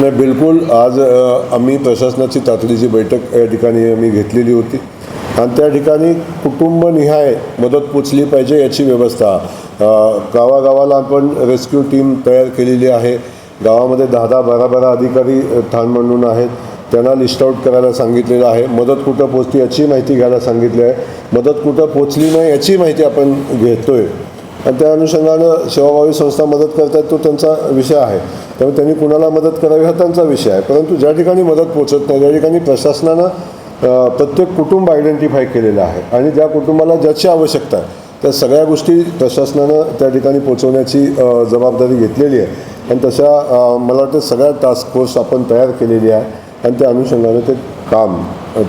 नाही बिलकुल. आज आम्ही प्रशासनाची तातडीची बैठक या ठिकाणी आम्ही घेतलेली होती. आणि त्या ठिकाणी कुटुंबनिहाय मदत पोचली पाहिजे याची व्यवस्था. गावागावाला आपण रेस्क्यू टीम तयार केलेली आहे. गावामध्ये दहा दहा बारा बारा अधिकारी ठाण म्हणून आहेत. त्यांना लिस्ट आऊट करायला सांगितलेलं आहे. मदत कुठं पोचली याची माहिती घ्यायला सांगितली आहे. मदत कुठं पोचली नाही याची माहिती आपण घेतोय. आणि त्या अनुषंगानं सेवाभावी संस्था मदत करतात तो त्यांचा विषय आहे. त्यामुळे त्यांनी कुणाला मदत करावी हा त्यांचा विषय आहे. परंतु ज्या ठिकाणी मदत पोचत नाही त्या ठिकाणी प्रशासनानं प्रत्येक कुटुंब आयडेंटिफाय केलेलं आहे आणि ज्या कुटुंबाला ज्याची आवश्यकता आहे त्या सगळ्या गोष्टी प्रशासनानं त्या ठिकाणी पोचवण्याची जबाबदारी घेतलेली आहे. आणि तशा मला वाटतं सगळ्या टास्क फोर्स आपण तयार केलेली आहे आणि त्या अनुषंगानं ते काम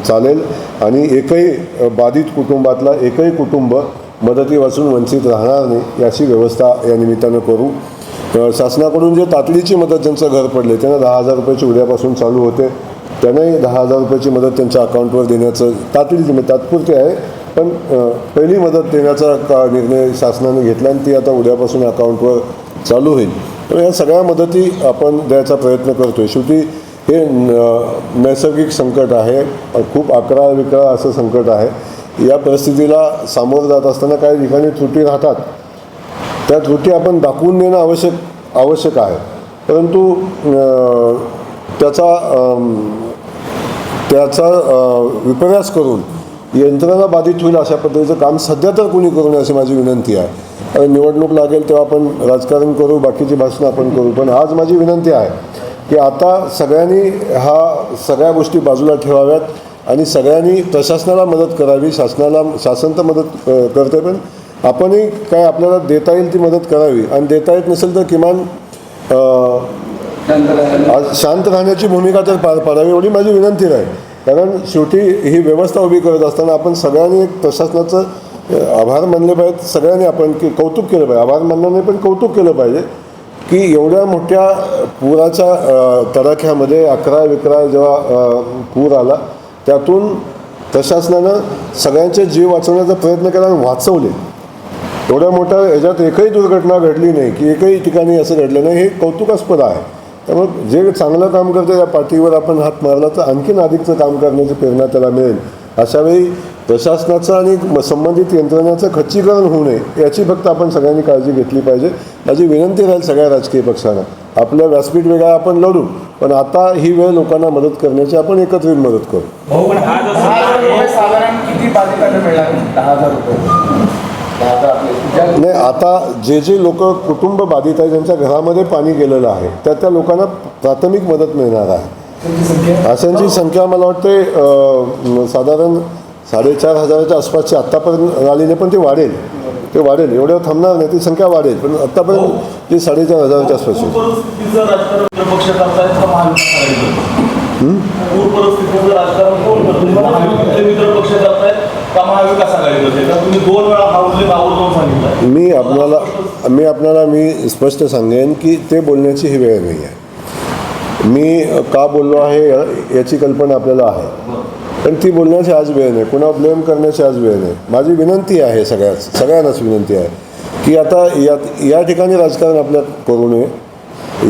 चालेल. आणि एकही बाधित कुटुंबातला एकही कुटुंब मदतीपासून वंचित राहणार नाही याची व्यवस्था या निमित्तानं करू. शासनाकडून जे तातडीची मदत ज्यांचं घर पडले त्यांना दहा हजार रुपयाची उद्यापासून चालू होते. त्यांनाही दहा हजार रुपयाची मदत त्यांच्या अकाउंटवर देण्याचं तातडीची मदत म्हणजे तात्पुरती आहे. पण पहिली मदत देण्याचा का निर्णय शासनाने घेतला आणि ती आता उद्यापासून अकाउंटवर चालू होईल. तर या सगळ्या मदती आपण द्यायचा प्रयत्न करतो आहे शेवटी हे नैसर्गिक संकट आहे. खूप अकरा विकरा असं संकट आहे. या परिस्थितीला सामोरं जात असताना काही ठिकाणी त्रुटी राहतात. त्या त्रुटी आपण दाखवून देणं आवश्यक आवश्यक आहे. परंतु त्याचा त्याचा विपर्यास करून यंत्रणा बाधित होईल अशा पद्धतीचं काम सध्या तर कोणी करू नये अशी माझी विनंती आहे. आणि निवडणूक लागेल तेव्हा आपण राजकारण करू बाकीची भाषणं आपण करू. पण आज माझी विनंती आहे की आता सगळ्यांनी हा सगळ्या गोष्टी बाजूला ठेवाव्यात. आणि सगळ्यांनी प्रशासनाला मदत करावी शासनाला शासन तर मदत करते पण आपणही काय आपल्याला देता येईल ती मदत करावी. आणि देता येत नसेल तर किमान शांत राहण्याची भूमिका तर पार पाडावी एवढी माझी विनंती राहील कारण शेवटी ही व्यवस्था उभी करत असताना आपण सगळ्यांनी एक प्रशासनाचं आभार मानले पाहिजेत. सगळ्यांनी आपण की कौतुक केलं पाहिजे. आभार मानल्याने पण कौतुक केलं पाहिजे की एवढ्या मोठ्या पुराच्या तडाख्यामध्ये अकरा विकरा जेव्हा पूर आला त्यातून प्रशासनानं सगळ्यांचे जीव वाचवण्याचा प्रयत्न केला आणि वाचवले. एवढ्या मोठ्या याच्यात एकही दुर्घटना घडली नाही की एकही ठिकाणी असं घडलं नाही हे कौतुकास्पद आहे. त्यामुळे जे चांगलं काम करतं त्या पाठीवर आपण हात मारला तर आणखीन अधिकचं काम करण्याची प्रेरणा त्याला मिळेल. अशावेळी प्रशासनाचं आणि म- संबंधित यंत्रणाचं खच्चीकरण होऊ नये याची फक्त आपण सगळ्यांनी काळजी घेतली पाहिजे. माझी विनंती राहील सगळ्या राजकीय पक्षांना. आपल्या व्यासपीठ वेगळा आपण लढू. पण आता ही वेळ लोकांना मदत करण्याची आपण एकत्रित मदत करू. हा नाही आता जे जे लोक कुटुंब बाधित आहे ज्यांच्या घरामध्ये पाणी गेलेलं आहे त्या त्या लोकांना प्राथमिक मदत मिळणार आहे. अशांची संख्या मला वाटते साधारण साडेचार हजाराच्या आसपासची आत्तापर्यंत आलेली पण ते वाढेल. ते वाढेल. एवढं थांबणार नाही ती संख्या वाढेल. पण आत्तापर्यंत ती साडेचार हजाराच्या हा उल्लेख आवर्जून सांगितला मी आपल्याला मी आपल्याला मी स्पष्ट सांगेन की ते बोलण्याची ही वेळ नाही आहे मी का बोललो आहे या- याची कल्पना आपल्याला आहे. पण ती बोलण्याची आज वेळ नाही. कुणा ब्लेम करण्याची आज वेळ नाही. माझी विनंती आहे सगळ्याच सगळ्यांनाच विनंती आहे की आता या या ठिकाणी राजकारण आपल्यात करू नये.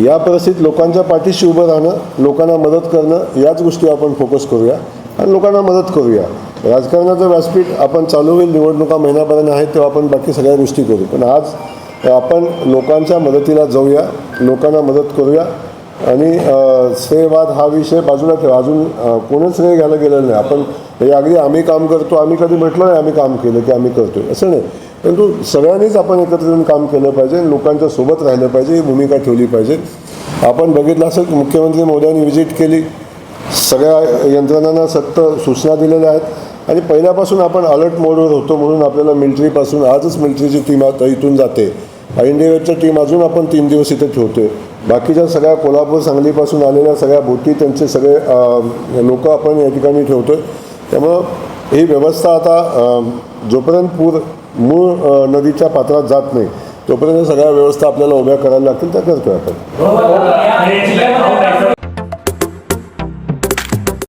या परिस्थितीत लोकांच्या पाठीशी उभं राहणं लोकांना मदत करणं याच गोष्टी आपण फोकस करूया आणि लोकांना मदत करूया. राजकारणाचं व्यासपीठ आपण चालू होईल निवडणुका महिन्यापर्यंत आहेत तेव्हा आपण बाकी सगळ्या गोष्टी करू. पण आज आपण लोकांच्या मदतीला जाऊया लोकांना मदत करूया. आणि अ, श्रेयवाद हा विषय बाजूला ठेवा. अजून कोणच श्रेय घ्यायला गेलेलं नाही. आपण हे अगदी आम्ही काम करतो आम्ही कधी म्हटलं नाही आम्ही काम केलं की आम्ही करतोय. असं नाही. परंतु सगळ्यांनीच आपण एकत्र येऊन काम केलं पाहिजे. लोकांच्या सोबत राहिलं पाहिजे. ही भूमिका ठेवली पाहिजे. आपण बघितलं असेल मुख्यमंत्री मोदयांनी व्हिजिट केली. सगळ्या यंत्रणांना सक्त सूचना दिलेल्या आहेत. आणि पहिल्यापासून आपण अलर्ट मोडवर होतो म्हणून आपल्याला मिलिटरीपासून आजच मिलिटरीची टीम आता इथून जाते. इंडिया टीम अजून आपण तीन दिवस इथे ठेवतोय. बाकीच्या सगळ्या कोल्हापूर सांगलीपासून आलेल्या सगळ्या बोटी त्यांचे सगळे लोक आपण या ठिकाणी ठेवतो आहे त्यामुळं ही व्यवस्था आता जोपर्यंत पूर मूळ नदीच्या पात्रात जात नाही तोपर्यंत सगळ्या व्यवस्था आपल्याला उभ्या करायला लागतील त्या करतोय आपण. हो, हो.